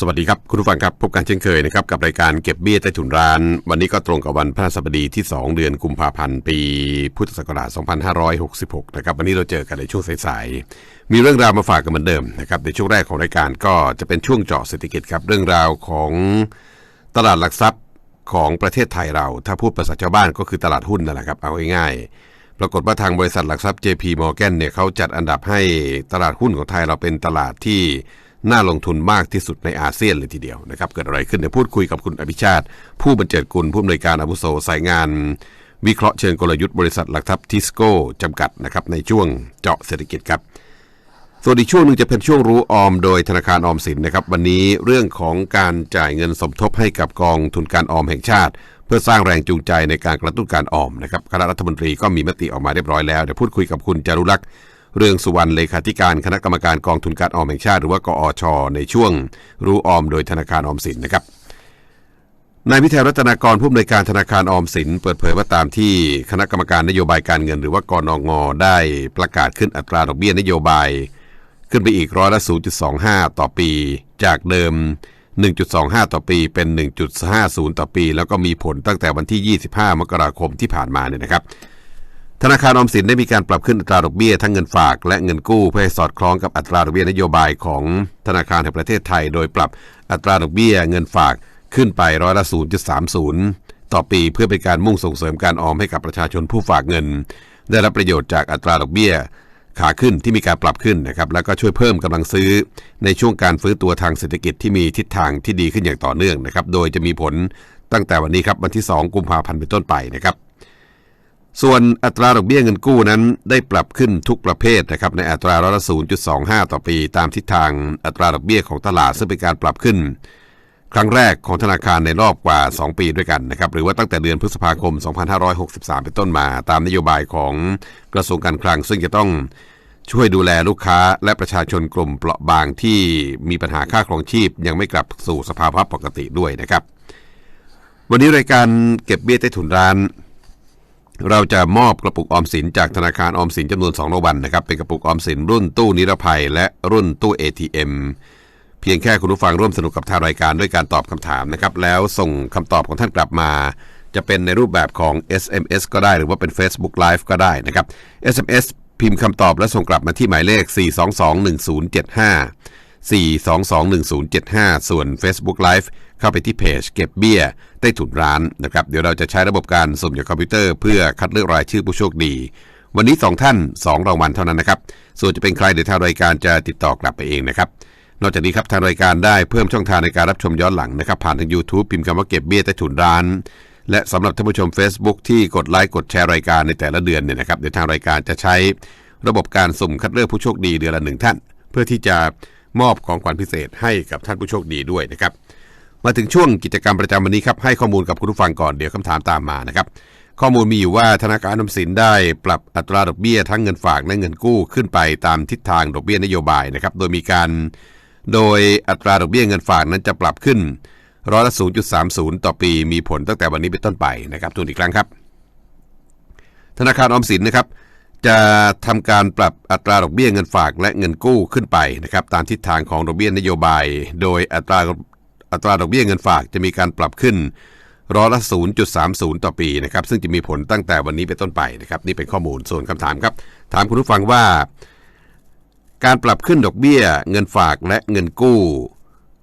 สวัสดีครับ คุณผู้ฟังครับ พบกันเช่นเคยนะครับกับรายการเก็บเบี้ยใต้ถุนร้าน วันนี้ก็ตรงกับวันพระศัสบดีที่ 2 เดือนกุมภาพันธ์ปี พุทธศักราช 2566 นะครับวันนี้เราเจอกันในช่วงสายๆมีเรื่องราวมาฝากกันเหมือนเดิมนะครับในช่วงแรกของรายการก็จะเป็นช่วงเจาะเศรษฐกิจครับเรื่องราวของตลาดหลักทรัพย์ของประเทศไทยเรา ถ้าพูดภาษาชาวบ้านก็คือตลาดหุ้นนั่นแหละครับเอาง่ายๆปรากฏว่าทางบริษัทหลักทรัพย์ JP Morgan เนี่ยเขาจัดอันดับให้ตลาดหุ้นของไทยเราเป็นตลาดที่ น่าลงทุนมากที่สุดในอาเซียนเลยทีเดียวนะครับเกิดอะไรขึ้นเดี๋ยวพูดคุยกับคุณอภิชาติ ผู้บรรเจิดกุลผู้อำนวยการอาวุโสสายงาน วิเคราะห์เชิงกลยุทธ์บริษัทหลักทรัพย์ทิสโก้จำกัดนะครับในช่วงเจาะเศรษฐกิจครับส่วนอีกช่วงหนึ่งจะเป็นช่วงรู้ออมโดยธนาคารออมสินนะครับ วันนี้เรื่องของการจ่ายเงินสมทบให้กับกองทุนการออมแห่งชาติ เพื่อสร้างแรงจูงใจในการกระตุ้นการออมนะครับคณะรัฐมนตรีก็มีมติออกมาเรียบร้อยแล้วเดี๋ยวพูดคุยกับคุณจารุลักษ์ เรื่องสุวรรณเลขาธิการคณะกรรมการกองทุนการออมแห่งชาติหรือว่ากอช ในช่วง รู้ออมโดยธนาคารออมสินนะครับนายวิทยรัตนากรผู้อำนวยการธนาคารออมสินเปิดเผยว่าตามที่คณะกรรมการนโยบายการเงิน หรือว่ากนงได้ประกาศขึ้นอัตราดอกเบี้ยนโยบาย ขึ้นไปอีกร้อยละ 0.25 ต่อปี จากเดิม 1.25 ต่อปีเป็น 1.50 ต่อปี แล้วก็มีผลตั้งแต่วันที่ 25 มกราคมที่ผ่านมาเนี่ยนะครับ ธนาคารออมสินได้มีการปรับขึ้นอัตราดอกเบี้ยทั้งเงินฝากและเงินกู้เพื่อให้สอดคล้องกับอัตราดอกเบี้ยนโยบายของธนาคารแห่งประเทศไทย โดยปรับอัตราดอกเบี้ยเงินฝากขึ้นไปร้อยละ 0.30 ต่อปีเพื่อเป็นการมุ่งส่งเสริมการออมให้กับประชาชนผู้ฝากเงิน ได้รับประโยชน์จากอัตราดอกเบี้ยขาขึ้นที่มีการปรับขึ้นนะครับแล้วก็ช่วยเพิ่มกำลังซื้อในช่วงการฟื้นตัวทางเศรษฐกิจที่มีทิศทางที่ดีขึ้นอย่างต่อเนื่องนะครับโดยจะมีผลตั้งแต่วันนี้ครับวันที่ 2 กุมภาพันธ์เป็นต้นไปนะครับ ส่วนอัตราดอกเบี้ยเงินกู้นั้นได้ปรับขึ้นทุกประเภทนะครับในอัตราร้อยละ0.25 ต่อปีตามทิศทางอัตราดอกเบี้ยของตลาดซึ่งเป็นการปรับขึ้น ครั้งแรกของธนาคารในรอบกว่า 2 ปีด้วยกันนะครับหรือว่าตั้งแต่เดือนพฤษภาคม 2563 เป็นต้นมาตามนโยบายของกระทรวงการคลัง ซึ่งจะต้องช่วยดูแลลูกค้าและประชาชนกลุ่มเปราะบางที่มีปัญหาค่าครองชีพ ยังไม่กลับสู่สภาวะปกติด้วยนะครับ วันนี้รายการเก็บเบี้ยใต้ถุนร้าน เราจะมอบกระปุกออมสินจากธนาคารออมสินจำนวน2รางวัลนะครับ เป็นกระปุกออมสินรุ่นตู้นิรภัย และรุ่นตู้ ATM เพียงแค่คุณผู้ฟังร่วมสนุกกับทางรายการด้วยการตอบคำถามนะครับ แล้วส่งคำตอบของท่านกลับมา จะเป็นในรูปแบบของ SMS ก็ได้หรือว่าเป็น Facebook Live ก็ได้นะครับ SMS พิมพ์คำตอบและส่งกลับมาที่หมายเลข 4221075 4221075 ส่วน Facebook Live เข้าไปที่เพจเก็บเบี้ยใต้ถุนร้านนะครับเดี๋ยวเราจะใช้ระบบการสุ่มจากคอมพิวเตอร์เพื่อคัดเลือกรายชื่อผู้โชคดี วันนี้ 2 ท่าน 2 รางวัลเท่านั้นนะครับ ส่วนจะเป็นใครเดี๋ยวทางรายการจะติดต่อกลับไปเองนะครับนอกจากนี้ครับทางรายการได้เพิ่มช่องทางในการรับชมย้อนหลังนะครับผ่านทาง YouTube พิมพ์คำว่าเก็บเบี้ยใต้ถุนร้าน และสำหรับท่านผู้ชม Facebook ที่กดไลค์กดแชร์รายการในแต่ละเดือนเนี่ยนะครับเดี๋ยวทางรายการจะใช้ระบบการสุ่มคัดเลือกผู้โชคดีเดือนละหนึ่งท่าน เพื่อที่จะมอบของขวัญพิเศษให้กับท่านผู้โชคดีด้วยนะครับ มาถึงช่วงกิจกรรมประจำวันนี้ครับให้ข้อมูลกับคุณผู้ฟังก่อนเดี๋ยวคำถามตามมานะครับข้อมูลมีอยู่ว่าธนาคารออมสินได้ปรับอัตราดอกเบี้ยทั้งเงินฝากและเงินกู้ขึ้นไปตามทิศทางดอกเบี้ยนโยบายนะครับโดยมีการ โดยอัตราดอกเบี้ยเงินฝากนั้นจะปรับขึ้นร้อยละ 0.30 ต่อปีมีผลตั้งแต่วันนี้เป็นต้นไปนะครับทวนอีกครั้งครับ ธนาคารออมสินนะครับจะทำการปรับอัตราดอกเบี้ยเงินฝากและเงินกู้ขึ้นไปนะครับตามทิศทางของดอกเบี้ยนโยบาย โดยอัตรา อัตราดอกเบี้ยเงินฝากจะมีการปรับขึ้นร้อยละ 0.30 ต่อปีนะครับ ซึ่งจะมีผลตั้งแต่วันนี้เป็นต้นไปนะครับ นี่เป็นข้อมูลส่วนคำถามครับ ถามคุณผู้ฟังว่า การปรับขึ้นดอกเบี้ย เงินฝากและเงินกู้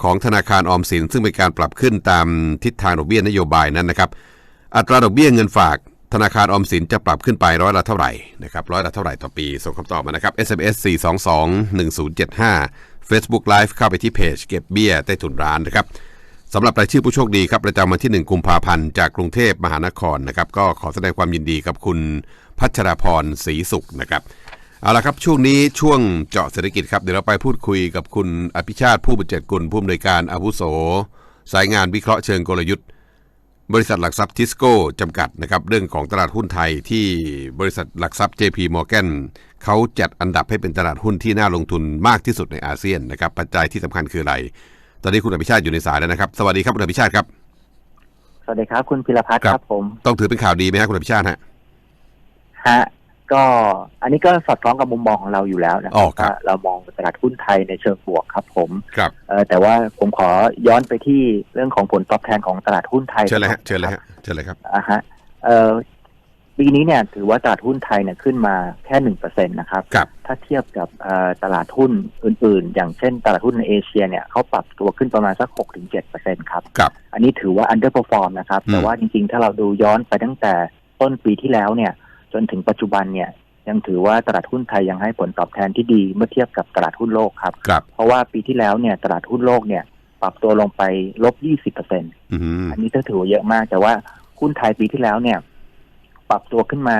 ของธนาคารออมสิน ซึ่งเป็นการปรับขึ้นตามทิศทางดอกเบี้ยนโยบายนั้นนะครับ อัตราดอกเบี้ยเงินฝาก ธนาคารออมสินจะปรับขึ้นไปร้อยละเท่าไหร่นะครับร้อยละเท่าไหร่ต่อปีส่งคำตอบมานะครับ SMS 422 1075 Facebook Live เข้าไปที่เพจเก็บเบี้ยใต้ถุนร้านนะครับสำหรับรายชื่อผู้โชคดีครับประจำวันที่ 1 กุมภาพันธ์จากกรุงเทพมหานครนะครับก็ขอแสดงความยินดีกับคุณพัชราพรศรีสุขนะครับเอาละครับช่วงนี้ช่วงเจาะเศรษฐกิจครับเดี๋ยวเราไปพูดคุยกับคุณอภิชาติผู้บรรเจิดกุลผู้อำนวยการอาวุโส สายงานวิเคราะห์เชิงกลยุทธ์ บริษัทหลักทรัพย์ทิสโก้จำกัดนะครับเรื่องของตลาดหุ้นไทยที่บริษัทหลักทรัพย์ JP Morgan เขาจัดอันดับให้เป็นตลาดหุ้นที่น่าลงทุนมากที่สุดในอาเซียนนะครับปัจจัยที่สำคัญคืออะไร ตอนนี้คุณอภิชาติอยู่ในสายแล้วนะครับ สวัสดีครับคุณอภิชาติครับ สวัสดีครับ คุณพิรพัฒน์ครับครับผม ต้องถือเป็นข่าวดีไหมครับคุณอภิชาติฮะฮะก็อันนี้ก็สอดคล้องกับมุมมองของเราอยู่แล้วนะคอ๋รัอบครับว่าเรามองตลาดหุ้นไทยในเชิงบวกครับผมครับเอ่อแต่ว่าผมขอย้อนไปที่เรื่องของผลตอบแทนของตลาดหุ้นไทยเชิญเลยฮะก่อนเชิญเลยครับฮะเชิญเลยครับอ่าฮะเอ่อ ปีนี้เนี่ยถือว่าตลาดหุ้นไทยเนี่ยขึ้นมาแค่หนึ่งเปอร์เซ็นตนะครับ ครับ ถ้าเทียบกับเอ่อตลาดหุ้นอื่น ๆ อย่างเช่นตลาดหุ้นในเอเชียเนี่ยเขาปรับตัวขึ้นประมาณสักหกถึงเจ็ดเปอร์เซ็นครับ ครับ อันนี้ถือว่า underperform นะครับ อืม แต่ว่าจริง ๆ ถ้าเราดูย้อนไปตั้งแต่ต้นปีที่แล้วเนี่ย จนถึงปัจจุบันเนี่ย ยังถือว่าตลาดหุ้นไทยยังให้ผลตอบแทนที่ดีเมื่อเทียบกับตลาดหุ้นโลกครับ ครับ เพราะว่าปีที่แล้วเนี่ยตลาดหุ้นโลกเนี่ยปรับตัวลงไปลบ 20เปอร์เซ็นอืมอันนี้ก็ถือว่าเยอะมาก แต่ว่าหุ้นไทยปีที่แล้วเนี่ย ปรับตัวขึ้นมา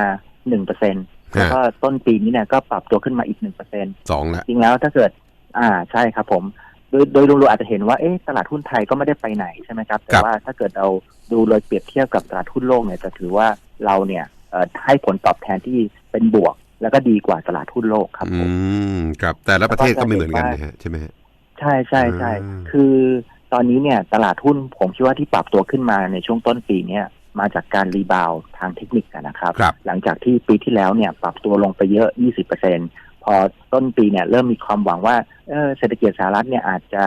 หนึ่งเปอร์เซ็นแล้วก็ต้นปีนี้เนี่ยก็ปรับตัวขึ้นมาอีกหนึ่งเปอร์เซ็นสองละจริงแล้วถ้าเกิด อ่าใช่ครับผมโดยโดยรวมๆอาจจะเห็นว่าเอ๊ะตลาดหุ้นไทยก็ไม่ได้ไปไหนใช่ไหมครับ แต่ว่าถ้าเกิดเราดูโดยเปรียบเทียบกับตลาดหุ้นโลกเนี่ยจะถือว่าเราเนี่ยเอ่อให้ผลตอบแทนที่เป็นบวก แล้วก็ดีกว่าตลาดหุ้นโลกครับอืผมมครับ แต่ละประเทศก็ไม่เหมือนกันนะฮะใช่ไหมฮะใช่ใช่ใช่อืมคือตอนนี้เนี่ยตลาดหุ้นผมคิดว่าที่ปรับตัวขึ้นมาในช่วงต้นปีเนี่ย มาจากการรีบาวด์ทางเทคนิคอะนะครับครับหลังจากที่ปีที่แล้วเนี่ยปรับตัวลงไปเยอะ 20%พอต้นปีเนี่ยเริ่มมีความหวังว่าเออเศรษฐกิจสหรัฐเนี่ยอาจจะ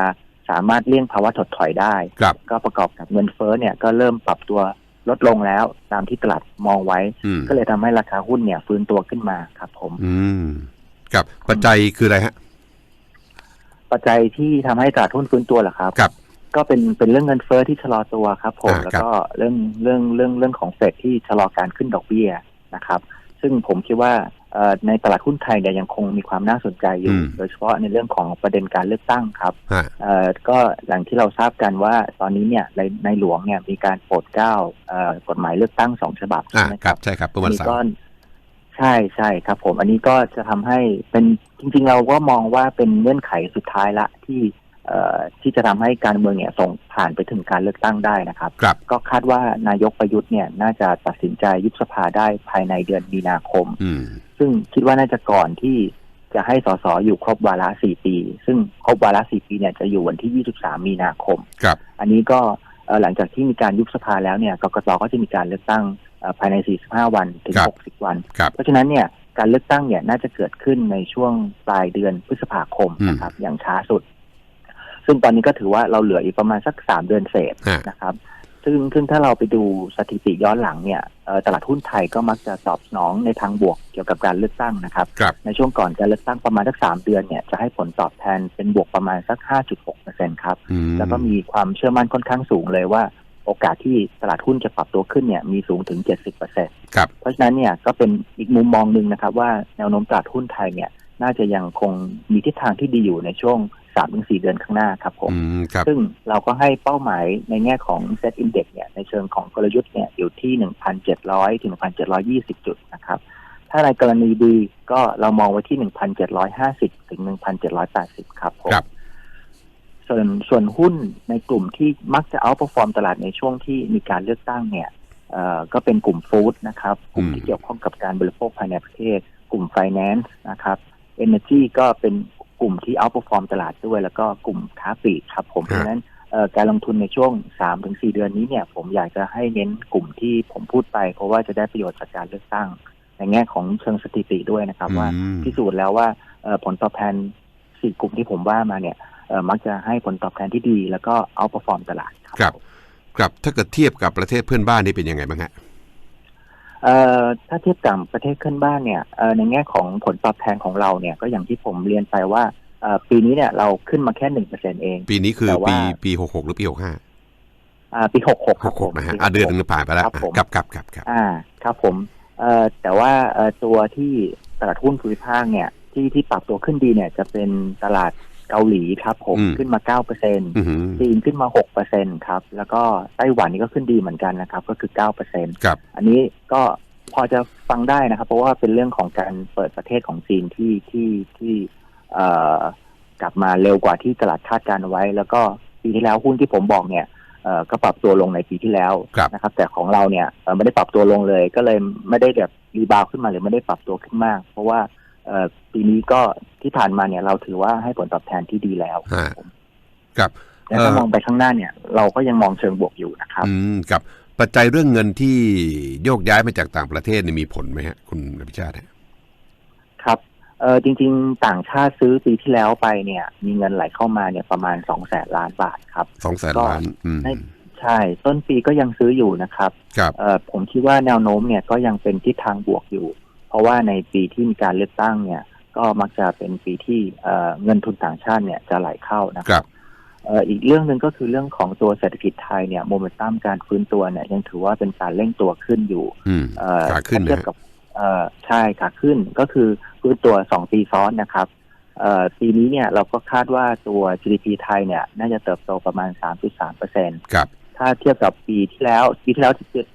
สามารถเลี่ยงภาวะถดถอยได้ครับก็ประกอบกับเงินเฟ้อเนี่ยก็เริ่มปรับตัวลดลงแล้วตามที่ตลาดมองไว้อืมก็เลยทำให้ราคาหุ้นเนี่ยฟื้นตัวขึ้นมาครับผม อืมครับปัจจัยคืออะไรฮะ ปัจจัยที่ทำให้ตลาดหุ้นฟื้นตัวเหรอครับครับ ก็เป็นเป็นเรื่องเงินเฟ้อที่ชะลอตัวครับผมอ่าแล้วครับก็เรื่องเรื่องเรื่องเรื่องของเฟดที่ชะลอการขึ้นดอกเบี้ยนะครับ ซึ่งผมคิดว่าเอ่อในตลาดหุ้นไทยเนี่ยยังคงมีความน่าสนใจอยู่อืมโดยเฉพาะในเรื่องของประเด็นการเลือกตั้งครับฮะเอ่อก็อย่างที่เราทราบกันว่าตอนนี้เนี่ยในในหลวงเนี่ยมีการโปรดเกล้าเอ่อกฎหมายเลือกตั้งสองฉบับอ่าใช่ไหมคครัรับบใช่ครับเมื่ออัวันนนี้เสาก็ร์ใช่ใช่ครับผมอันนี้ก็จะทำให้เป็นจริง ๆ เราก็มองว่าเป็นเงื่อนไขสุดท้ายละที่เอ่อ ที่จะทำให้การเมืองเนี่ยส่งผ่านไปถึงการเลือกตั้งได้นะครับครับก็คาดว่านายกประยุทธ์เนี่ยน่าจะตัดสินใจยุบสภาได้ภายในเดือนมีนาคมอืมซึ่งคิดว่าน่าจะก่อนที่จะให้สสอยู่ครบวาระสี่ปี ซึ่งครบวาระสี่ปีเนี่ยจะอยู่วันที่ 23 มีนาคมครับอันนี้ก็เอ่อหลังจากที่มีการยุบสภาแล้วเนี่ยกกตก็จะมีการเลือกตั้งเอ่อภายใน 45 วันถึงครับ60 วันครับเพราะฉะนั้นเนี่ยการเลือกตั้งเนี่ยน่าจะเกิดขึ้นในช่วงปลายเดือนพฤษภาคมอืมนะครับอย่างช้าสุด ซึ่งตอนนี้ก็ถือว่าเราเหลืออีกประมาณสักสามเดือนเศษฮะนะครับ ซึ่งซึ่งถ้าเราไปดูสถิติย้อนหลังเนี่ยเอ่อตลาดหุ้นไทยก็มักจะตอบสนองในทางบวกเกี่ยวกับการเลือกตั้งนะครับครับในช่วงก่อนการเลือกตั้งประมาณสักสามเดือนเนี่ยจะให้ผลตอบแทนเป็นบวกประมาณสัก 5.6เปอร์เซ็นครับอืมแล้วก็มีความเชื่อมั่นค่อนข้างสูงเลยว่าโอกาสที่ตลาดหุ้นจะปรับตัวขึ้นเนี่ยมีสูงถึง 70เปอร์เซ็นครับเพราะฉะนั้นเนี่ยก็เป็นอีกมุมมองหนึ่งนะครับ ว่าแนวโน้มตลาดหุ้นไทยเนี่ยน่าจะยังคงมีทิศทางที่ดีอยู่ในช่วง 3-4เดือนข้างหน้าครับผมอืมครับซึ่งเราก็ให้เป้าหมายในแง่ของ Set Index เนี่ยในเชิงของกลยุทธ์เนี่ยอยู่ที่1,700ถึง1,720จุดนะครับ ถ้าในกรณีดีก็เรามองไว้ที่1,750ถึง1,780ครับผมครับส่วนส่วนหุ้นในกลุ่มที่มักจะเอา e ร f o r m ตลาดในช่วงที่มีการเลือกตั้งเนี่ยเอ่อก็เป็นกลุ่มฟู้ดนะครับกลุ่มที่เกี่ยวข้องกับการบริโภคภายในประเทศ กลุ่ม Finance นะครับ Energy ก็เป็น กลุ่มที่เอา e ร f o r m ตลาดด้วย แล้วก็กลุ่มค้าปลีกครับ ผมเพราะฉะนั้นเอ่อการลงทุนในช่วง 3-4 เดือนนี้เนี่ยผมอยากจะให้เน้นกลุ่มที่ผมพูดไป เพราะว่าจะได้ประโยชน์จากการเลือกตั้ง ในแง่ของเชิงสถิติด้วยนะครับ ว่าอืมพิสูจน์แล้วว่าเอ่อผลตอบแทนสี่กลุ่มที่ผมว่ามาเนี่ยเอ่อมักจะให้ผลตอบแทนที่ดี แล้วก็เอาประฟอร์มตลาดครับ ครับถ้าเกิดเทียบกับประเทศเพื่อนบ้านนี่เป็นยังไงบ้างฮะเอ่อ ถ้าเทียบกับประเทศเพื่อนบ้านเนี่ยเอ่อในแง่ของผลตอบแทนของเราเนี่ยก็อย่างที่ผมเรียนไปว่าเอ่อปีนี้เนี่ยเราขึ้นมาแค่หนึ่งเปอร์เซ็นเอง ปีนี้คือแต่ว่าปีปีหกหกหรือปีหกห้าอ่าปีหกหกหกหกนะฮะอะเดือนหนึงผ่านไปแล้วครับผมครับครับครับครับอ่าครับผมเอ่อแต่ว่าเอ่อตัวที่ตลาดหุ้นภูมิภาคเนี่ยที่ที่ปรับตัวขึ้นดีเนี่ยจะเป็นตลาด เกาหลีครับผมอืมขึ้นมาเก้าเปอร์เซ็นอือหือจีนขึ้นมาหกเปอร์เซ็นครับ แล้วก็ไต้หวันนี่ก็ขึ้นดีเหมือนกันนะครับ ก็คือเก้าเปอร์เซ็นครับ อันนี้ก็พอจะฟังได้นะครับ เพราะว่าเป็นเรื่องของการเปิดประเทศของจีนที่ที่ที่เอ่อกลับมาเร็วกว่าที่ตลาดคาดการณ์เอาไว้ แล้วก็ปีที่แล้วหุ้นที่ผมบอกเนี่ยเอ่อก็ปรับตัวลงในปีที่แล้วครับนะครับ แต่ของเราเนี่ยเอ่อไม่ได้ปรับตัวลงเลย ก็เลยไม่ได้แบบรีบาวด์ขึ้นมาหรือไม่ได้ปรับตัวขึ้นมาก เพราะว่าเอ่อ ปีนี้ก็ที่ผ่านมาเนี่ยเราถือว่าให้ผลตอบแทนที่ดีแล้วฮะครับแต่ถ้าเอ่อมองไปข้างหน้าเนี่ย เราก็ยังมองเชิงบวกอยู่นะครับ อืมครับปัจจัยเรื่องเงินที่โยกย้ายมาจากต่างประเทศนี่มีผลไหมฮะคุณอภิชาติฮะเออจริง ๆ ต่างชาติซื้อปีที่แล้วไปเนี่ย มีเงินไหลเข้ามาเนี่ยประมาณสองแสนล้านบาทครับสองแสนก็ล้านอืมให้ใช่ ต้นปีก็ยังซื้ออยู่นะครับครับเออผมคิดว่าแนวโน้มเนี่ยก็ยังเป็นทิศทางบวกอยู่เพ ราะว่าในปีที่มีการเลือกตั้งเนี่ย ก็มักจะเป็นปีที่เอ่อเงินทุนต่างชาติเนี่ยจะไหลเข้านะคครับรับเอ่ออีกเรื่องหนึ่งก็คือเรื่องของตัวเศรษฐกิจไทยเนี่ยโมเมนตัมการฟื้นตัวเนี่ยยังถือว่าเป็นการเร่งตัวขึ้นอยู่อืมเอ่อขาขึ้นถ้าเทียนะบฮะกับเอ่อใช่ขาขึ้นก็คือฟื้นตัวสองปีซ้อนนะครับเอ่อปีนี้เนี่ยเราก็คาดว่าตัว GDP ไทยเนี่ย น่าจะเติบโตประมาณ 3.3เปอร์เซ็นครับถ้าเทียบกับปีที่แล้วปีที่แล้ว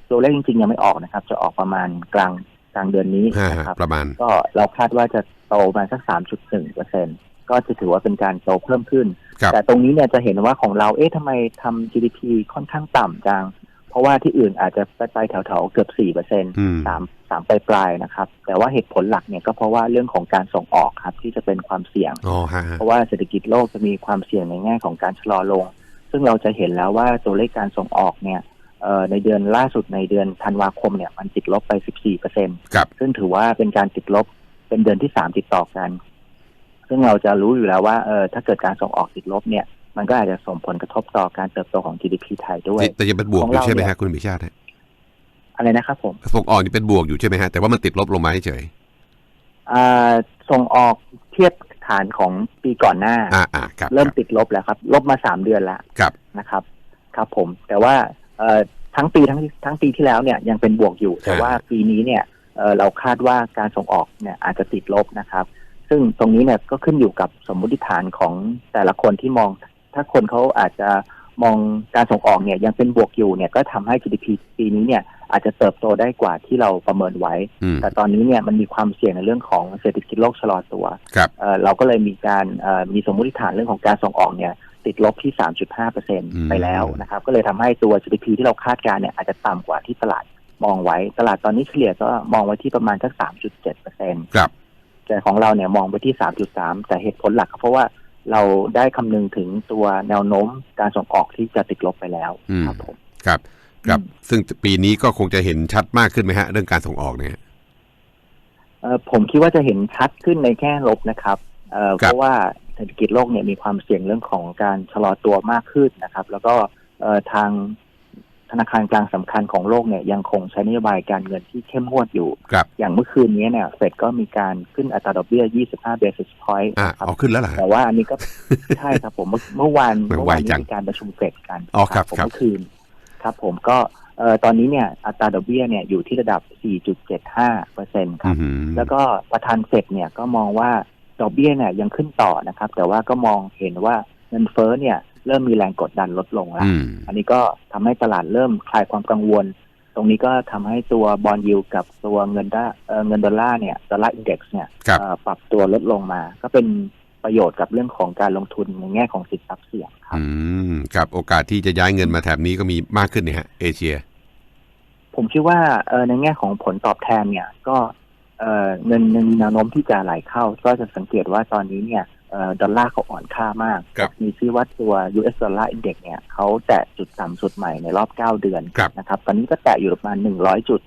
ตัวเลขจริงๆยังไม่ออกนะครับ จะออกประมาณกลาง กลางเดือนนี้ห้านะครับประมาณก็เราคาดว่าจะโตประมาณสัก 3.1เปอร์เซ็นก็จะถือว่าเป็นการโตเพิ่มขึ้นครับแต่ตรงนี้เนี่ยจะเห็นว่าของเราเอ๊ะทำไมทำ GDP ค่อนข้างต่ำจัง เพราะว่าที่อื่นอาจจะไปไปแถวๆเกือบ4เปอร์เซ็นอืมสามสามปลายๆนะครับ แต่ว่าเหตุผลหลักเนี่ยก็เพราะว่าเรื่องของการส่งออกครับที่จะเป็นความเสี่ยงอ๋อฮะฮะเพราะว่าเศรษฐกิจโลกจะมีความเสี่ยงในแง่ของการชะลอลง ซึ่งเราจะเห็นแล้วว่าตัวเลขการส่งออกเนี่ยเอ่อ ในเดือนล่าสุดในเดือนธันวาคมเนี่ยมันติดลบไป 14เปอร์เซ็นครับซึ่งถือว่าเป็นการติดลบเป็นเดือนที่สามติดต่อกัน ซึ่งเราจะรู้อยู่แล้วว่าเออถ้าเกิดการส่งออกติดลบเนี่ย มันก็อาจจะส่งผลกระทบต่อการเติบโตของ GDP ไทยด้วย แต่ยังเป็นบวกของอยู่เราใช่ไหมเนี่ฮะยคุณบิชาติฮะอะไรนะครับผม ส่งออกนี่เป็นบวกอยู่ใช่ไหมฮะแต่ว่ามันติดลบลงมาเฉยอ่าส่งออกเทียบฐานของปีก่อนหน้าๆอ่าอ่าครับเริ่มครับติดลบแล้วครับ ลบมาสามเดือนแล้วครับนะครับ ครับผม แต่ว่าเอ่อ ทั้งปีทั้งทั้งปีที่แล้วเนี่ยยังเป็นบวกอยู่ แต่ว่าปีนี้เนี่ยเอ่อเราคาดว่าการส่งออกเนี่ยอาจจะติดลบนะครับ ซึ่งตรงนี้เนี่ยก็ขึ้นอยู่กับสมมติฐานของแต่ละคนที่มอง ถ้าคนเขาอาจจะมองการส่งออกเนี่ยยังเป็นบวกอยู่เนี่ยก็ทำให้ GDP ปีนี้เนี่ยอาจจะเติบโตได้กว่าที่เราประเมินไว้อืมแต่ตอนนี้เนี่ยมันมีความเสี่ยงในเรื่องของเศรษฐกิจโลกชะลอตัวครับเอ่อเราก็เลยมีการเอ่อมีสมมติฐานเรื่องของการส่งออกเนี่ย ติดลบที่ 3.5เปอร์เซ็นไปแล้วนะครับ ก็เลยทำให้ตัว GDP ที่เราคาดการณ์เนี่ยอาจจะต่ำกว่าที่ตลาดมองไว้ ตลาดตอนนี้เฉลี่ยก็มองไว้ที่ประมาณสัก 3.7เปอร์เซ็นครับ แต่ของเราเนี่ยมองไปที่ 3.3 แต่เหตุผลหลักก็เพราะว่าเราได้คำนึงถึงตัวแนวโน้มการส่งออกที่จะติดลบไปแล้วอืมครับผมครับครับอืมซึ่งปีนี้ก็คงจะเห็นชัดมากขึ้นไหมฮะ เรื่องการส่งออกเนี่ยเอ่อผมคิดว่าจะเห็นชัดขึ้นในแง่ลบนะครับเอ่อครับเพราะว่า เศรษฐกิจโลกเนี่ยมีความเสี่ยงเรื่องของการชะลอตัวมากขึ้นนะครับ แล้วก็เอ่อทางธนาคารกลางสำคัญของโลกเนี่ยยังคงใช้นโยบายการเงินที่เข้มงวดอยู่ครับอย่างเมื่อคืนนี้เนี่ยเฟดก็มีการขึ้นอัตราดอกเบี้ย 25 basis point อ่านะครับเอาขึ้นแล้วเหรอฮะแต่ว่าอันนี้ก็ใช่ครับผมเมื่อเมื่อวานไม่เมื่อไหววานนี้จังมีการประชุมเฟดกันอ๋อครับผมครับเมื่อคืนครับผมก็เอ่อตอนนี้เนี่ยอัตราดอกเบี้ยเนี่ยอยู่ที่ระดับ 4.75เปอร์เซ็นต์คอืรับอหือแล้วก็ประธานเฟดเนี่ยก็มองว่า ดอกเบี้ยเนี่ยยังขึ้นต่อนะครับ แต่ว่าก็มองเห็นว่าเงินเฟ้อเนี่ย เริ่มมีแรงกดดันลดลงแล้วอืมอันนี้ก็ทำให้ตลาดเริ่มคลายความกังวล ตรงนี้ก็ทำให้ตัวบอลยิวกับตัวเงินด้าเอ่อเงินดอลลาร์เนี่ยดอลลาร์อินเด็กซ์เนี่ยครับเอ่อปรับตัวลดลงมา ก็เป็นประโยชน์กับเรื่องของการลงทุนในแง่ของสินทรัพย์เสี่ยงครับอืมครับโอกาสที่จะย้ายเงินมาแถบนี้ก็มีมากขึ้นเนี่ยฮะเอเชีย ผมคิดว่าเอ่อในแง่ของผลตอบแทนเนี่ย ก็ เอ่อเงินยังมีแนวโน้มที่จะไหลเข้า ก็จะสังเกตว่าตอนนี้เนี่ยเอ่อดอลลาร์เขาอ่อนค่ามากครับมีชื่อว่าตัว US ดอลลาร์อินเด็กเนี่ยเขาแตะจุดต่ำสุดใหม่ในรอบ 9 เดือนครับนะครับ ตอนนี้ก็แตะอยู่ประมาณ 100 จุด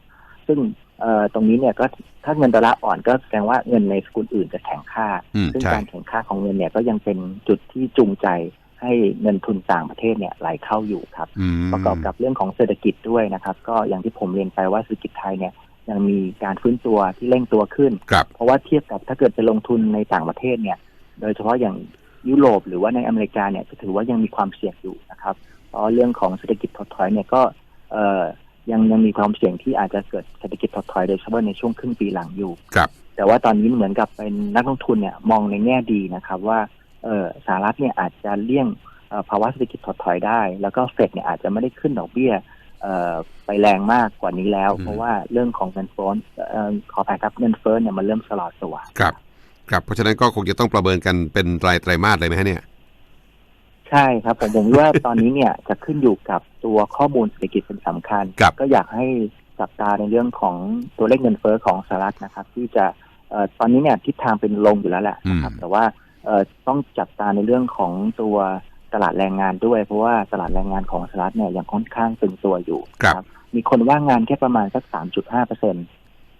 ซึ่งเอ่อตรงนี้เนี่ยก็ถ้าเงินดอลลาร์อ่อนก็แสดงว่าเงินในสกุลอื่นจะแข็งค่าอืมซึ่งใช่การแข่งค่าของเงินเนี่ยก็ยังเป็นจุดที่จูงใจให้เงินทุนต่างประเทศเนี่ยไหลเข้าอยู่ครับอืมประกอบกับเรื่องของเศรษฐกิจด้วยนะครับ ก็อย่างที่ผมเรียนไปว่าเศรษฐกิจไทยเนี่ย ยังมีการฟื้นตัวที่เร่งตัวขึ้นครับเพราะว่าเทียบกับถ้าเกิดไปลงทุนในต่างประเทศเนี่ย โดยเฉพาะอย่างยุโรปหรือว่าในอเมริกาเนี่ยจะถือว่ายังมีความเสี่ยงอยู่นะครับ เพราะเรื่องของเศรษฐกิจถดถอยเนี่ยก็เอ่อยังยังมีความเสี่ยงที่อาจจะเกิดเศรษฐกิจถดถอยโดยเฉพาะในช่วงครึ่งปีหลังอยู่ครับ แต่ว่าตอนนี้เหมือนกับเป็นนักลงทุนเนี่ยมองในแง่ดีนะครับ ว่าเออสหรัฐเนี่ยอาจจะเลี่ยงเอ่อภาวะเศรษฐกิจถดถอยได้ แล้วก็เฟดเนี่ยอาจจะไม่ได้ขึ้นดอกเบี้ยเอ่อ ไปแรงมากกว่านี้แล้วอืมเพราะว่าเรื่องของเงินเฟ้อเอ่อขออภัยครับเงินเฟ้อเนี่ยมันเริ่มชะลอตัวครับครับเพราะฉะนั้นก็คงจะต้องประเมินกันเป็นรายไตรมาสเลยไหมฮะเนี่ย ใช่ครับ ผมผมว่าตอนนี้เนี่ยจะขึ้นอยู่กับตัวข้อมูลเศรษฐกิจเป็นสำคัญครับก็อยากให้จับตาในเรื่องของตัวเลขเงินเฟ้อของสหรัฐนะครับ ที่จะเอ่อตอนนี้เนี่ยทิศทางเป็นลงอยู่แล้วแหละนะครับอืมแต่ว่าเอ่อต้องจับตาในเรื่องของตัว ตลาดแรงงานด้วย เพราะว่าตลาดแรงงานของสหรัฐเนี่ยยังค่อนข้างตึงตัวอยู่ครับนะมีคนว่างงานแค่ประมาณสัก3.5เปอร์เซ็นท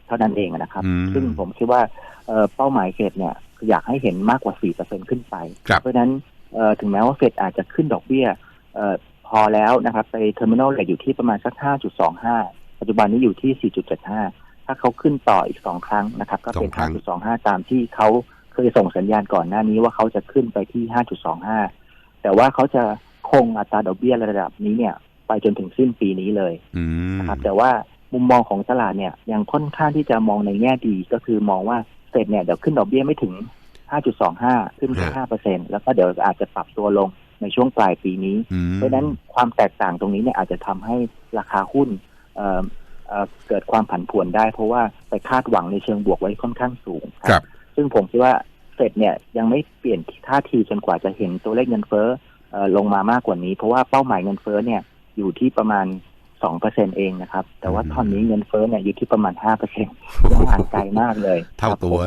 ท่านั้นเองนะครับอืมซึ่งผมคิดว่าเอ่อเป้าหมายเฟดเนี่ยอยากให้เห็นมากกว่า4%ขึ้นไปครับเพราะฉะนั้นเอ่อถึงแม้ว่าเฟดอาจจะขึ้นดอกเบี้ยเอ่อพอแล้วนะครับ ไปเทอร์มินอลเรทอยู่ที่ประมาณสัก5.25ปัจจุบันนี้อยู่ที่4.75ถ้าเขาขึ้นต่ออีกสองครั้งนะครับ ก็เป็นสองครั้ง5.25ตามที่เขาเคยส่งสัญญาณก่อนหน้านี้ว่าเขาจะขึ้นไปที่5.25 แต่ว่าเขาจะคงอัตราดอกเบี้ยระดับนี้เนี่ย ไปจนถึงสิ้นปีนี้เลยอืมนะครับ แต่ว่ามุมมองของตลาดเนี่ยยังค่อนข้างที่จะมองในแง่ดีก็คือมองว่าเฟดเนี่ยเดี๋ยวขึ้นดอกเบี้ยไม่ถึง 5.25 ขึ้นแค่5เปอร์เซ็นแล้วก็เดี๋ยวอาจจะปรับตัวลงในช่วงปลายปีนี้อืมเพราะฉะนั้นความแตกต่างตรงนี้เนี่ยอาจจะทำให้ราคาหุ้นเอ่อเอ่อเกิดความผันผวนได้ เพราะว่าไปคาดหวังในเชิงบวกไว้ค่อนข้างสูงครับ ซึ่งผมคิดว่า เฟดเนี่ยยังไม่เปลี่ยนท่าทีจนกว่าจะเห็นตัวเลขเงินเฟ้อเอ่อลงมามากกว่านี้ เพราะว่าเป้าหมายเงินเฟ้อเนี่ยอยู่ที่ประมาณสองเปอร์เซ็นเองนะครับ แต่ว่าอืมตอนนี้เงินเฟ้อเนี่ยอยู่ที่ประมาณห้าเปอร์เซ็นยังห่างไกลมากเลย เท่าครับตัวผม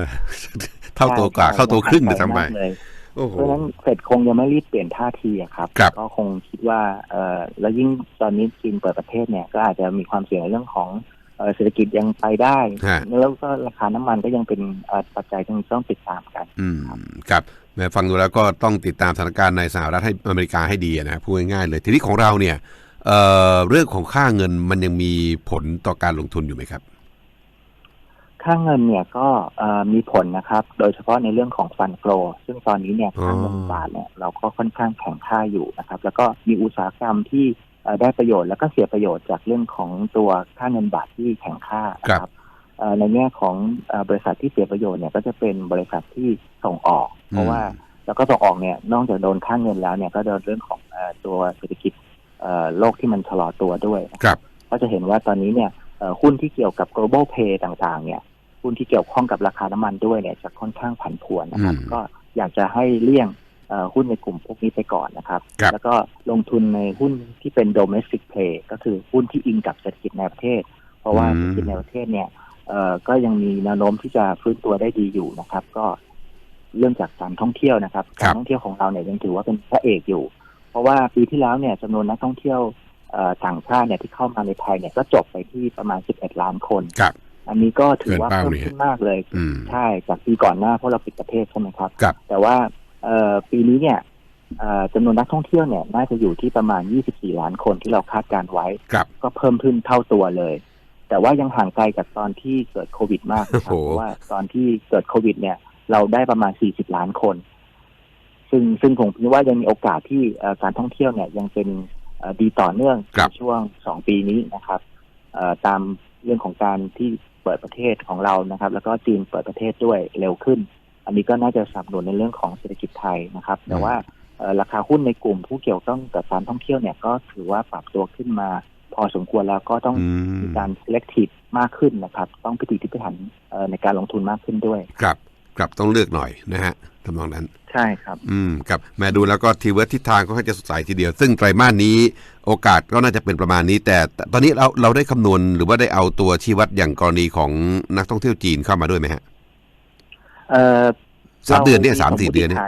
เท่าตัวกว่าใช่เข้าตัวครึ่งเลยห่าทำไกลไมมากเลยโอ้โหเพราะฉะนั้นเฟดคงยังไม่รีบเปลี่ยนท่าทีอะครับครับ ก็คงคิดว่าเออแล้วยิ่งตอนนี้จีนเปิดประเทศเนี่ย ก็อาจจะมีความเสี่ยงในเรื่องของ เอ่อเศรษฐกิจยังไปได้ฮะแล้วก็ราคาน้ำมันก็ยังเป็นเอ่อปัจจัยที่ต้องติดตามกัน อืมครับแม้ฟังดูแล้วก็ต้องติดตามสถานการณ์ในสหรัฐให้อเมริกาให้ดีนะพูดง่ายๆเลย ทีนี้ของเราเนี่ยเอ่อเรื่องของค่าเงินมันยังมีผลต่อการลงทุนอยู่ไหมครับ ค่าเงินเนี่ยก็เอ่อมีผลนะครับ โดยเฉพาะในเรื่องของฟันโกลซึ่งตอนนี้เนี่ยค่าเงินอ๋อบาทเนี่ยเราก็ค่อนข้างแข็งค่าอยู่นะครับ แล้วก็มีอุตสาหกรรมที่เอ่อ ได้ประโยชน์แล้วก็เสียประโยชน์จากเรื่องของตัวค่าเงินบาทที่แข็งค่านะครับเอ่อในแง่ของเอ่อบริษัทที่เสียประโยชน์เนี่ยก็จะเป็นบริษัทที่ส่งออก เพราะว่าแล้วก็ส่งออกเนี่ยนอกจากโดนค่าเงินแล้วเนี่ยก็โดนเรื่องของเออตัวเศรษฐกิจเอ่อโลกที่มันชะลอตัวด้วยนะครับก็จะเห็นว่าตอนนี้เนี่ยเอ่อหุ้นที่เกี่ยวกับ global pay ต่างๆ เนี่ยหุ้นที่เกี่ยวข้องกับราคาน้ำมันด้วยเนี่ยจะค่อนข้างผันผวนนะครับอืมก็อยากจะให้เลี่ยงเอ่อ หุ้นในกลุ่มพวกนี้ไปก่อนนะครับครับ แล้วก็ลงทุนในหุ้นที่เป็น domestic play ก็คือหุ้นที่อิงกับเศรษฐกิจในประเทศ เพราะว่าเศรษฐกิจในประเทศเนี่ยเอ่อก็ยังมีแนวโน้มที่จะฟื้นตัวได้ดีอยู่นะครับ ก็เรื่องจากการท่องเที่ยวนะครับครัการบท่องเที่ยวของเราเนี่ยยังถือว่าเป็นพระเอกอยู่ เพราะว่าปีที่แล้วเนี่ยจำนวนนักท่องเที่ยวเอ่อต่างชาติเนี่ยที่เข้ามาในไทยเนี่ยก็จบไปที่ประมาณ 11 ล้านคนครับอันนี้ก็ถือว่าเกินเป้าเพิ่มเลยขึ้นมากเลยอืมใช่จากปีก่อนหน้าเพราะเราปิดประเทศใช่ไหมครับครับแต่ว่าเอ่อ ปีนี้เนี่ยเอ่อจำนวนนักท่องเที่ยวเนี่ยน่าจะอยู่ที่ประมาณ 24 ล้านคนที่เราคาดการไว้ครับก็เพิ่มขึ้นเท่าตัวเลย แต่ว่ายังห่างไกลจากตอนที่เกิดโควิดมากนะครับโอ้โหเพราะว่าตอนที่เกิดโควิด เนี่ย เราได้ประมาณ 40 ล้านคน ซึ่งซึ่งผมคิดว่ายังมีโอกาสที่เอ่อการท่องเที่ยวเนี่ยยังเป็นเอ่อดีต่อเนื่องครับในช่วงสองปีนี้นะครับเอ่อตามเรื่องของการที่เปิดประเทศของเรานะครับ แล้วก็จีนเปิดประเทศด้วยเร็วขึ้น อันนี้ก็น่าจะสนับสนุนในเรื่องของเศรษฐกิจไทยนะครับ แต่ว่าเอ่อราคาหุ้นในกลุ่มผู้เกี่ยวข้องกับการท่องเที่ยวเนี่ยก็ถือว่าปรับตัวขึ้นมาพอสมควรแล้วก็ต้องอืมมีการ selective มากขึ้นนะครับ ต้องพิถีพิถันเอ่อในการลงทุนมากขึ้นด้วย ครับครับต้องเลือกหน่อยนะฮะทำนองนั้น ใช่ครับ อืมครับแม่ดูแล้วก็ทีเวิร์ดทิศทางก็ค่อนข้างจะสดใสทีเดียว ซึ่งไตรมาสนี้โอกาสก็น่าจะเป็นประมาณนี้แต่แต่ตอนนี้เราเราได้คำนวณหรือว่าได้เอาตัวชี้วัดอย่างกรณีของนักท่องเที่ยวจีนเข้ามาด้วยไหมฮะ เอ่อสามเดือนเนี่ยรสามสี่เดือนเนี่ยฐ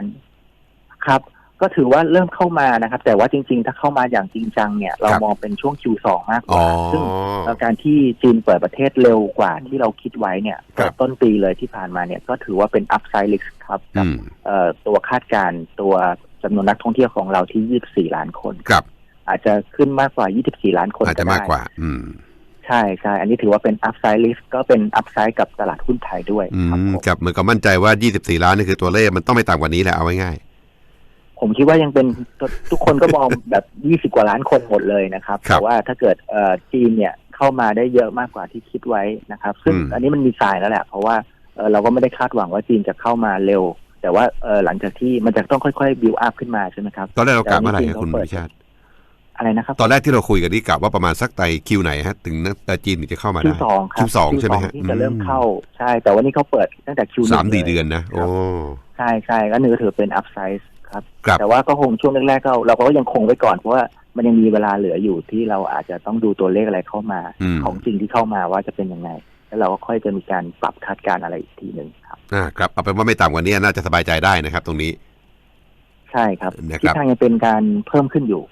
ครับ ก็ถือว่าเริ่มเข้ามานะครับ แต่ว่าจริง ๆ ถ้าเข้ามาอย่างจริงจังเนี่ย เราครับมองเป็นช่วง Q2 มากกอ๋อว่าซึ่งเอ่อการที่จีนเปิดประเทศเร็วกว่าที่เราคิดไว้เนี่ยครับต้นปีเลยที่ผ่านมาเนี่ย ก็ถือว่าเป็น upside risk ครับกัอืบมเอ่อตัวคาดการณ์ตัวจำนวนนักท่องเที่ยวของเราที่ 24 ล้านคนครับ อาจจะขึ้นมากกว่า 24 ล้านคนอาจจะได้มากกว่า อืม ใช่ใช่ อันนี้ถือว่าเป็น upside risk ก็เป็น upside กับตลาดหุ้นไทยด้วยอืครับมผมกับเหมือนกับมั่นใจว่า 24 ล้านนี่คือตัวเลขมันต้องไม่ต่ำกว่านี้แหละเอาไว้ง่ายผมคิดว่ายังเป็นทุกคนก็มองแบบ 20 กว่าล้านคนหมดเลยนะครับครับแต่ว่าถ้าเกิดเอ่อจีนเนี่ยเข้ามาได้เยอะมากกว่าที่คิดไว้นะครับ ซึ่งอืมอันนี้มันมีสายแล้วแหละ เพราะว่าเอ่อเราก็ไม่ได้คาดหวังว่าจีนจะเข้ามาเร็ว แต่ว่าเอ่อหลังจากที่มันจะต้องค่อยๆ build up ขึ้นมาใช่ไหมครับตอนแรกเรากะเมื่อไหร่แต่ฮะอันนี้คุณจริงๆวิเขาเปิดชาติ อะไรนะครับ ตอนแรกที่เราคุยกันนี่กะว่าประมาณสักไตรคิวไหนฮะ ถึงนักเอ่อจีนถึงจะเข้ามาคิได้วสองครับ Q2 ใช่ไหมฮะที่จะเริ่มอืมเข้าใช่ แต่วันนี้เขาเปิดตั้งแต่คิวสามสี่เดือนนะโอ้ใช่ใช่ก็นึกถือเป็น upside ครับครับ แต่ว่าก็คงช่วงแรกๆก็เราก็ยังคงไว้ก่อนเพราะว่ามันยังมีเวลาเหลืออยู่ที่เราอาจจะต้องดูตัวเลขอะไรเข้ามาอืมของจริงที่เข้ามาว่าจะเป็นยังไงแล้วเราก็ค่อยจะมีการปรับคาดการณ์อะไรอีกทีหนึ่งครับอ่าครับเอาเป็นว่าไม่ต่ำกว่านี้น่าจะสบายใจได้นะครับ ตรงนี้ ใช่ครับนะครับทิศทางยังเป็นการเพิ่มขึ้นอยู่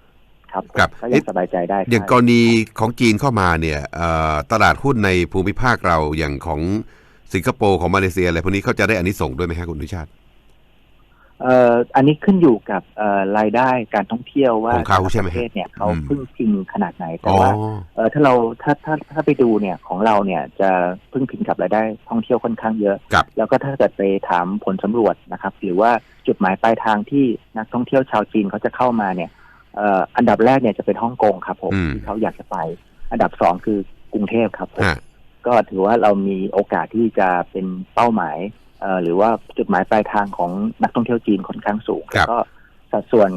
ครับครับก็ยังสบายใจได้อย่างกรณีของจีนเข้ามาเนี่ยเอ่อตลาดหุ้นในภูมิภาคเราอย่างของสิงคโปร์ของมาเลเซียอะไรพวกนี้เขาจะได้อันนี้ส่งส์ด้วยไหมครับคุณวิชาติเอ่ออันนี้ขึ้นอยู่กับเอ่อรายได้การท่องเที่ยวว่าของเขาใช่ไหมประเทศเนี่ยเขาอืมพึ่งพิงขนาดไหนแต่อ๋อว่าเออถ้าเราถ้าถ้าถ้าไปดูเนี่ยของเราเนี่ยจะพึ่งพิงกับรายได้ท่องเที่ยวค่อนข้างเยอะกับแล้วก็ถ้าเกิดไปถามผลสำรวจนะครับ หรือว่าจุดหมายปลายทางที่นักท่องเที่ยวชาวจีนเขาจะเข้ามาเนี่ยเอ่ออันดับแรกเนี่ยจะเป็นฮ่องกงครับผมอืมที่เขาอยากจะไป อันดับสองคือกรุงเทพครับผมฮะก็ถือว่าเรามีโอกาสที่จะเป็นเป้าหมายเอ่อหรือว่าจุดหมายปลายทางของนักท่องเที่ยวจีนค่อนข้างสูงครับแล้วก็สัดส่วน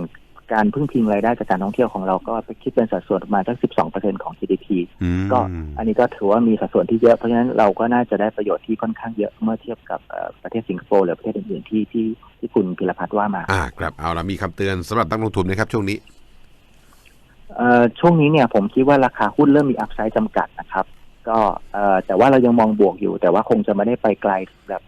การพึ่งพิงรายได้จากการท่องเที่ยวของเราก็ไปคิดเป็นสัดส่วนประมาณสัก 12เปอร์เซ็นของ GDP อืมก็อันนี้ก็ถือว่ามีสัดส่วนที่เยอะ เพราะฉะนั้นเราก็น่าจะได้ประโยชน์ที่ค่อนข้างเยอะเมื่อเทียบกับเอ่อประเทศสิงคโปร์หรือประเทศอื่นๆที่ที่ที่คุณพิรพัฒน์ว่ามาอ่าครับเอาละมีคำเตือนสำหรับนักลงทุนนะครับช่วงนี้เอ่อ ช่วงนี้เนี่ยผมคิดว่าราคาหุ้นเริ่มมีอัพไซด์จำกัดนะครับ ก็เอ่อแต่ว่าเรายังมองบวกอยู่ แต่ว่าคงจะไม่ได้ไปไกลแบบ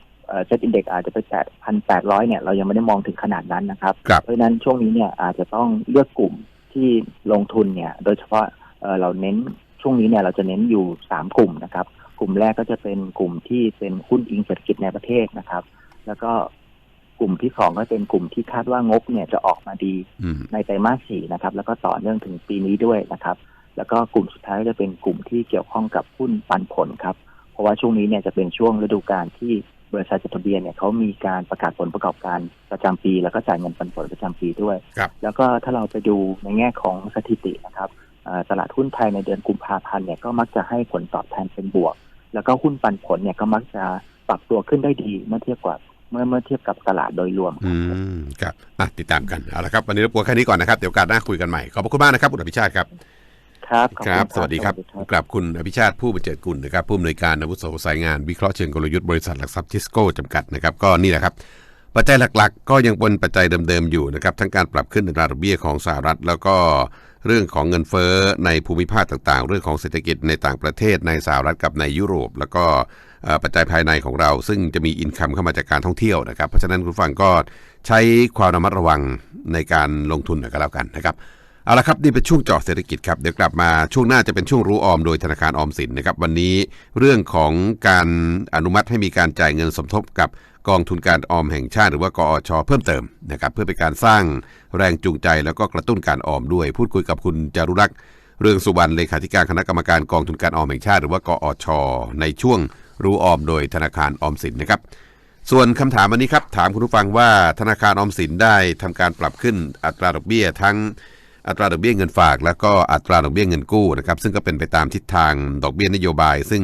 เซ็ตอินเด็กอาจจะไปแตะพันแปดร้อยเนี่ยเรายังไม่ได้มองถึงขนาดนั้นนะครับครับ เพราะฉะนั้นช่วงนี้เนี่ยอาจจะต้องเลือกกลุ่มที่ลงทุนเนี่ย โดยเฉพาะเอ่อเราเน้นช่วงนี้เนี่ยเราจะเน้นอยู่สามกลุ่มนะครับ กลุ่มแรกก็จะเป็นกลุ่มที่เป็นหุ้นอิงเศรษฐกิจในประเทศนะครับ แล้วก็ กลุ่มที่สองก็เป็นกลุ่มที่คาดว่างบเนี่ยจะออกมาดีอืมในไตรมาสสี่นะครับ แล้วก็ต่อเนื่องถึงปีนี้ด้วยนะครับ แล้วก็กลุ่มสุดท้ายจะเป็นกลุ่มที่เกี่ยวข้องกับหุ้นปันผลครับ เพราะว่าช่วงนี้เนี่ยจะเป็นช่วงฤดูกาลที่บริษัทจดทะเบียนเนี่ยเขามีการประกาศผลประกอบการประจำปี แล้วก็จ่ายเงินปันผลประจำปีด้วยครับแล้วก็ถ้าเราไปดูในแง่ของสถิตินะครับเอ่อตลาดหุ้นไทยในเดือนกุมภาพันธ์เนี่ยก็มักจะให้ผลตอบแทนเป็นบวก แล้วก็หุ้นปันผลเนี่ยก็มักจะปรับตัวขึ้นได้ดีเมื่อเทียบกับ เมื่อเมื่อเทียบกับตลาดโดยรวมคอืรับมครับอะติดตามกันเอาละครับวันนี้รบกวนแค่นี้ก่อนนะครับเดี๋ยวโอกาสหน้าคุยกันใหม่ขอบพระคุณมากนะครับคุณอภิชาติครับครับขอครับณสวัสดีครับ สวัสดีครับกลับคุณอภิชาติผู้บรรเจิดกุลนะครับผู้อำนวยการอาวุโสสายงานวิเคราะห์เชิงกลยุทธ์บริษัทหลักทรัพย์ทิสโก้จำกัดนะครับก็นี่แหละครับ ปัจจัยหลักๆ ก็ยังเป็นปัจจัยเดิมๆอยู่นะครับทั้งการปรับขึ้นอัตราดอกเบี้ยของสหรัฐ แล้วก็เรื่องของเงินเฟ้อในภูมิภาคต่างๆ เรื่องของเศรษฐกิจในต่างประเทศในสหรัฐกับในยุโรป แล้วก็เอ่อ ปัจจัยภายในของเรา ซึ่งจะมีอินคัมเข้ามาจากการท่องเที่ยวนะครับ เพราะฉะนั้นคุณฟังก็ใช้ความระมัดระวังในการลงทุนหน่อยก็แล้วกันนะครับเอาละครับนี่เป็นช่วงเจาะเศรษฐกิจครับเดี๋ยวกลับมาช่วงหน้าจะเป็นช่วงรู้ออมโดยธนาคารออมสินนะครับวันนี้เรื่องของการอนุมัติให้มีการจ่ายเงินสมทบกับกองทุนการออมแห่งชาติหรือว่ากอช เพิ่มเติมนะครับเพื่อเป็นการสร้างแรงจูงใจแล้วก็กระตุ้นการออมด้วย พูดคุยกับคุณจารุรักษ์เรื่องสุวรรณเลขาธิการคณะกรรมการกองทุนการออมแห่งชาติ หรือว่ากอช ในช่วง รู้ออมโดยธนาคารออมสินนะครับ ส่วนคำถามวันนี้ครับถามคุณผู้ฟังว่าธนาคารออมสินได้ทำการปรับขึ้นอัตราดอกเบี้ยทั้งอัตราดอกเบี้ยเงินฝาก แล้วก็อัตราดอกเบี้ยเงินกู้นะครับซึ่งก็เป็นไปตามทิศทางดอกเบี้ยนโยบาย ซึ่ง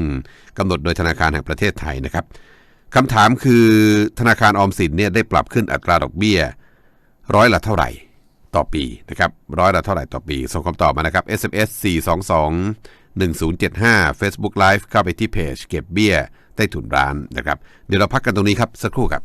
กำหนดโดยธนาคารแห่งประเทศไทยนะครับคำถามคือธนาคารออมสินเนี่ยได้ปรับขึ้นอัตราดอกเบี้ยร้อยละเท่าไหร่ต่อปีนะครับร้อยละเท่าไหร่ต่อปีส่งคำตอบมานะครับ SMS 422 1075 Facebook Live เข้าไปที่เพจเก็บเบี้ยใต้ถุนร้านนะครับ เดี๋ยวเราพักกันตรงนี้ครับ สักครู่ครับ